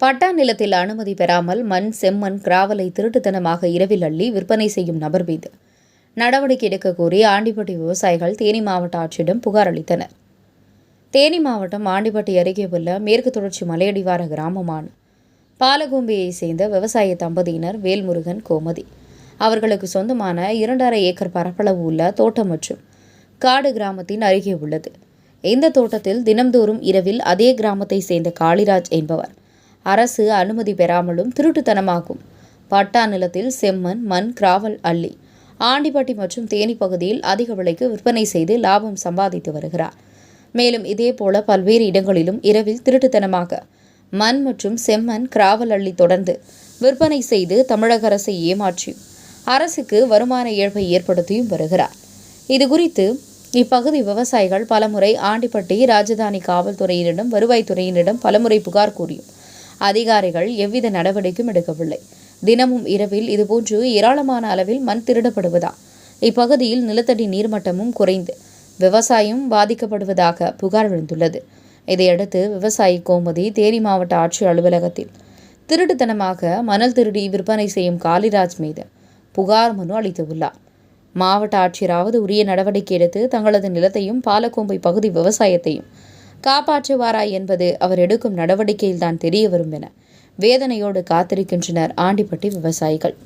பட்டா நிலத்தில் அனுமதி பெறாமல் மண் செம்மண் கிராவலை திருட்டுத்தனமாக இரவில் அள்ளி விற்பனை செய்யும் நபர் மீது நடவடிக்கை எடுக்க கோரி ஆண்டிப்பட்டி விவசாயிகள் தேனி மாவட்ட ஆட்சியிடம் புகார் அளித்தனர். தேனி மாவட்டம் ஆண்டிப்பட்டி அருகே உள்ள மேற்கு தொடர்ச்சி மலையடிவார கிராமமான பாலகோம்பையை சேர்ந்த விவசாய தம்பதியினர் வேல்முருகன் கோமதி. அவர்களுக்கு சொந்தமான இரண்டரை ஏக்கர் பரப்பளவு உள்ள தோட்டம் மற்றும் காடு கிராமத்தின் அருகே உள்ளது. இந்த தோட்டத்தில் தினம்தோறும் இரவில் அதே கிராமத்தை சேர்ந்த காளிராஜ் என்பவர். அரசு அனுமதி பெறாமலும் திருட்டுத்தனமாகும். பட்டா நிலத்தில் செம்மண் மண் கிராவல் அள்ளி ஆண்டிப்பட்டி மற்றும் தேனி பகுதியில் அதிக விலைக்கு விற்பனை செய்து லாபம் சம்பாதித்து வருகிறார். மேலும் இதேபோல பல்வேறு இடங்களிலும் இரவில் திருட்டுத்தனமாக மண் மற்றும் செம்மண் கிராவல் அள்ளி தொடர்ந்து விற்பனை செய்து தமிழக அரசை ஏமாற்றியும் அரசுக்கு வருமான இழப்பை ஏற்படுத்தியும் வருகிறார். இதுகுறித்து இப்பகுதி விவசாயிகள் பலமுறை ஆண்டிப்பட்டி ராஜதானி காவல்துறையினரிடம் வருவாய்த்துறையினரிடம் பலமுறை புகார் கூறியும். அதிகாரிகள் எவ்வித நடவடிக்கையும் எடுக்கவில்லை. தினமும் இரவில் இதுபோன்று ஏராளமான அளவில் மண் திருடப்படுவதா? இப்பகுதியில் நிலத்தடி நீர்மட்டமும் குறைந்து விவசாயம் பாதிக்கப்படுவதாக புகார் விழுந்துள்ளது இதையடுத்து விவசாயி கோமதி தேனி மாவட்ட ஆட்சியர் அலுவலகத்தில் திருட்டுத்தனமாக மணல் திருடி விற்பனை செய்யும் காளிராஜ் மீது புகார் மனு அளித்துள்ளார். மாவட்ட ஆட்சியராவது உரிய நடவடிக்கை எடுத்து தங்களது நிலத்தையும் பாலக்கோம்பை பகுதி விவசாயத்தையும் காப்பாற்றுவாரா என்பது அவர் எடுக்கும் நடவடிக்கையில் தான் தெரிய வரும் என வேதனையோடு காத்திருக்கின்றனர் ஆண்டிப்பட்டி விவசாயிகள்.